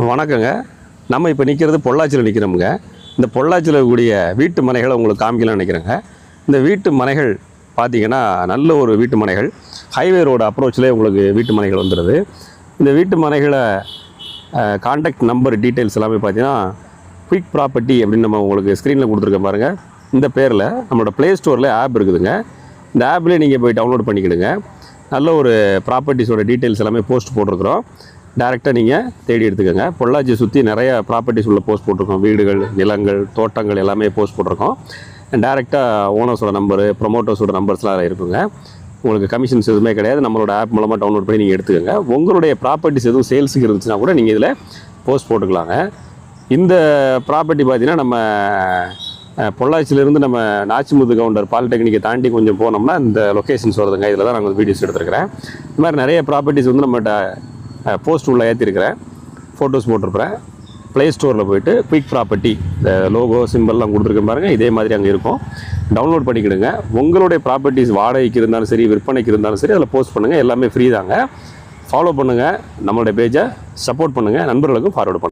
வணக்கங்க. நம்ம இப்போ நிற்கிறது பொள்ளாச்சியில் நிற்கிறோமுங்க இந்த பொள்ளாச்சியில் இருக்கக்கூடிய வீட்டு மனைகளை உங்களுக்கு காமிக்கலாம்னு நினைக்கிறேங்க. இந்த வீட்டு மனைகள் பார்த்திங்கன்னா நல்ல ஒரு வீட்டு மனைகள். ஹைவே ரோடு அப்ரோச்லேயே உங்களுக்கு வீட்டு மனைகள் வந்துடுது. இந்த வீட்டு மனைகளை காண்டாக்ட் நம்பர் டீட்டெயில்ஸ் எல்லாமே பார்த்தீங்கன்னா குயிக் ப்ராப்பர்ட்டி அப்படின்னு நம்ம உங்களுக்கு ஸ்க்ரீனில் கொடுத்துருக்கேன் பாருங்கள் இந்த பேரில் நம்மளோட ப்ளே ஸ்டோரில் ஆப் இருக்குதுங்க. இந்த ஆப்லேயே நீங்கள் போய் டவுன்லோட் பண்ணிக்கிடுங்க. நல்ல ஒரு ப்ராப்பர்ட்டிஸோட டீட்டெயில்ஸ் எல்லாமே போஸ்ட் போட்டிருக்கிறோம். டேரெக்டாக நீங்கள் தேடி எடுத்துக்கோங்க. பொள்ளாச்சி சுற்றி நிறைய ப்ராப்பர்ட்டிஸ் உள்ள போஸ்ட் போட்டிருக்கோம். வீடுகள் நிலங்கள் தோட்டங்கள் எல்லாமே போஸ்ட் போட்டிருக்கோம். டேரெக்டாக ஓனர்ஸோட நம்பரு ப்ரொமோட்டர்ஸோட நம்பர்ஸ்லாம் இருக்குங்க. உங்களுக்கு கமிஷன்ஸ் எதுவுமே கிடையாது. நம்மளோட ஆப் மூலமாக டவுன்லோட் பண்ணி நீங்கள் எடுத்துக்கோங்க. உங்களுடைய ப்ராப்பர்ட்டிஸ் எதுவும் சேல்ஸுக்கு இருந்துச்சுன்னா கூட நீங்கள் இதில் போஸ்ட் போட்டுக்கலாங்க. இந்த ப்ராப்பர்ட்டி பார்த்தீங்கன்னா நம்ம பொள்ளாச்சியிலேருந்து நம்ம நாச்சிமுத்து கவுண்டர் பாலிடெக்னிக்கை தாண்டி கொஞ்சம் போனோம்னா இந்த லொக்கேஷன்ஸ் வருதுங்க. இதில் தான் நாங்கள் வீடியோஸ் எடுத்துருக்கிறேன். இந்த மாதிரி நிறைய ப்ராப்பர்ட்டிஸ் வந்து நம்மகிட்ட போஸ்ட் உள்ளே ஏற்றிருக்கிறேன் ஃபோட்டோஸ் போட்டிருப்பேன் ப்ளே ஸ்டோரில் போயிட்டு குயிக் ப்ராப்பர்ட்டி இந்த லோகோ சிம்பிள்லாம் கொடுத்துருக்கேன் பாருங்கள் இதே மாதிரி அங்கே இருக்கும். டவுன்லோட் பண்ணிக்கிடுங்க. உங்களுடைய ப்ராப்பர்ட்டிஸ் வாடகைக்கு இருந்தாலும் சரி விற்பனைக்கு இருந்தாலும் சரி அதில் போஸ்ட் பண்ணுங்கள் எல்லாமே ஃப்ரீ தாங்க. ஃபாலோ பண்ணுங்கள் நம்மளுடைய பேஜை சப்போர்ட் பண்ணுங்கள் நண்பர்களுக்கும் ஃபார்வர்டு பண்ணுங்கள்